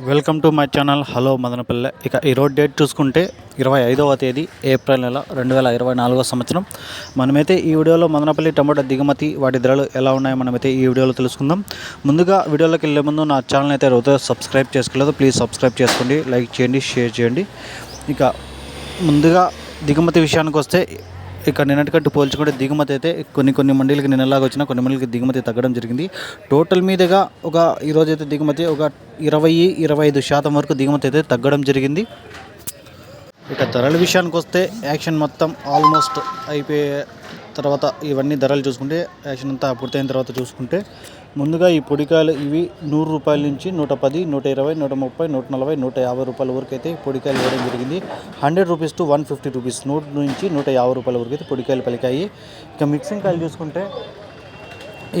Welcome to my channel hello Madanapalle. ఇక ఈరోజు date చూసుకుంటే ఇరవై ఐదవ తేదీ ఏప్రిల్ నెల రెండు వేల ఇరవై నాలుగో సంవత్సరం. మనమైతే ఈ వీడియోలో మదనపల్లి టమాటా దిగుమతి వాటి ధరలు ఎలా ఉన్నాయో మనమైతే ఈ వీడియోలో తెలుసుకుందాం. ముందుగా వీడియోలోకి వెళ్ళే ముందు నా ఛానల్ అయితే రోజు సబ్స్క్రైబ్ చేసుకోలేదు ప్లీజ్ సబ్స్క్రైబ్ చేసుకోండి లైక్ చేయండి షేర్ చేయండి. ఇక ముందుగా దిగుమతి విషయానికి వస్తే ఇక్కడ నిన్నటికంటే పోల్చుకుంటే దిగుమతి అయితే కొన్ని కొన్ని మండీలకి నిన్నలాగా వచ్చినా కొన్ని మండీలకి దిగుమతి తగ్గడం జరిగింది. టోటల్ మీదుగా ఒక ఈరోజు అయితే దిగుమతి ఒక ఇరవై ఇరవై ఐదు శాతం వరకు దిగుమతి అయితే తగ్గడం జరిగింది. ఇక ధరల విషయానికి వస్తే యాక్షన్ మొత్తం ఆల్మోస్ట్ అయిపోయే తర్వాత ఇవన్నీ ధరలు చూసుకుంటే యాక్షన్ అంతా పూర్తయిన తర్వాత చూసుకుంటే ముందుగా ఈ పొడికాయలు ఇవి నూరు రూపాయల నుంచి నూట పది నూట ఇరవై నూట ముప్పై నూట నలభై నూట యాభై రూపాయల వరకు అయితే పొడికాయలు వేయడం జరిగింది. Hundred rupees to one fifty rupees నూట నుంచి నూట యాభై రూపాయల వరకు అయితే పొడికాయలు పలికాయి. ఇక మిక్సింగ్ కాయలు చూసుకుంటే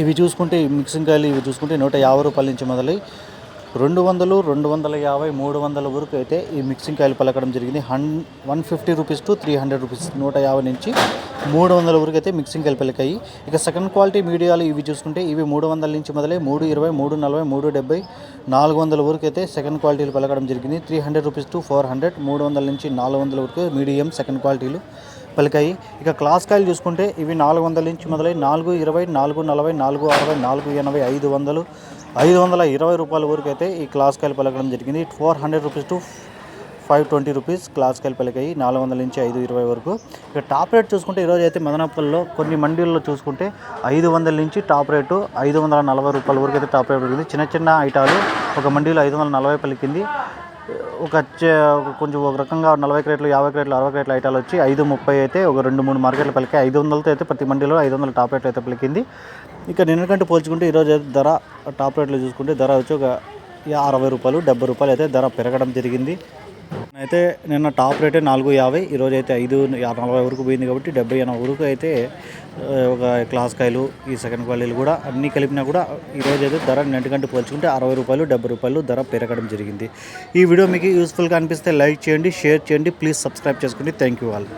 ఇవి చూసుకుంటే ఈ మిక్సింగ్ కాయలు ఇవి చూసుకుంటే నూట యాభై రూపాయల నుంచి మొదలై రెండు వందలు రెండు వందల యాభై మూడు వందల వరకు అయితే ఈ మిక్సింగ్ కాయలు పలకడం జరిగింది. హన్ one fifty rupees to three hundred rupees నూట యాభై నుంచి మూడు వందల వరకు అయితే మిక్సింగ్ కాయలు పలికాయి ఇక సెకండ్ క్వాలిటీ మీడియాలు ఇవి చూసుకుంటే ఇవి మూడు వందల నుంచి మొదలై మూడు ఇరవై మూడు నలభై మూడు డెబ్బై నాలుగు వందల వరకు అయితే సెకండ్ క్వాలిటీలు పలకడం జరిగింది. Three hundred rupees to four hundred మూడు వందల నుంచి నాలుగు వందల వరకు మీడియం సెకండ్ క్వాలిటీలు పలికాయి. ఇక క్లాస్ కాయలు చూసుకుంటే ఇవి నాలుగు వందల నుంచి మొదలై నాలుగు ఇరవై నాలుగు నలభై నాలుగు అరవై నాలుగు ఎనభై ఐదు వందలు ఐదు వందల ఇరవై రూపాయల వరకు అయితే ఈ క్లాస్ కాయలు పలకడం జరిగింది. Four hundred rupees to five twenty rupees క్లాస్కి కాయలు నాలుగు వందల నుంచి ఐదు ఇరవై వరకు. ఇక టాప్ రేట్ చూసుకుంటే ఈరోజు అయితే మదనపల్లిలో కొన్ని మండీల్లో చూసుకుంటే ఐదు వందల నుంచి టాప్ రేటు ఐదు వందల నలభై రూపాయల వరకు అయితే టాప్ రేట్ ఉంది చిన్న చిన్న ఐటాలు ఒక మండీలో ఐదు వందల నలభై పలికింది ఒక కొంచెం ఒక రకంగా నలభై క్రేట్లు యాభై క్రేట్లు అరవై క్రేట్లు ఐటాలు వచ్చి ఐదు ముప్పై అయితే ఒక రెండు మూడు మార్కెట్లు పలికి ఐదు వందలతో అయితే ప్రతి మండీలో ఐదు వందల టాప్ రేట్లు అయితే పలికింది ఇక నిన్నకంటే పోల్చుకుంటే ఈరోజు అయితే ధర టాప్ రేట్లు చూసుకుంటే ధర వచ్చి ఒక యా- అరవై రూపాయలు డెబ్బై రూపాయలు అయితే ధర పెరగడం జరిగింది. అయితే నిన్న టాప్ రేటే నాలుగు యాభై ఈరోజు అయితే ఐదు నలభై వరకు పోయింది కాబట్టి డెబ్బై ఎనభై వరకు అయితే ఒక క్లాస్ కాయలు ఈ సెకండ్ క్వాలిటీలు కూడా అన్నీ కలిపినా కూడా ఈరోజు అయితే ధర నిన్నటికంటే పోల్చుకుంటే అరవై రూపాయలు డెబ్బై రూపాయలు ధర పెరగడం జరిగింది. ఈ వీడియో మీకు యూస్ఫుల్గా అనిపిస్తే లైక్ చేయండి షేర్ చేయండి ప్లీజ్ సబ్స్క్రైబ్ చేసుకోండి థ్యాంక్ యూ వాళ్ళు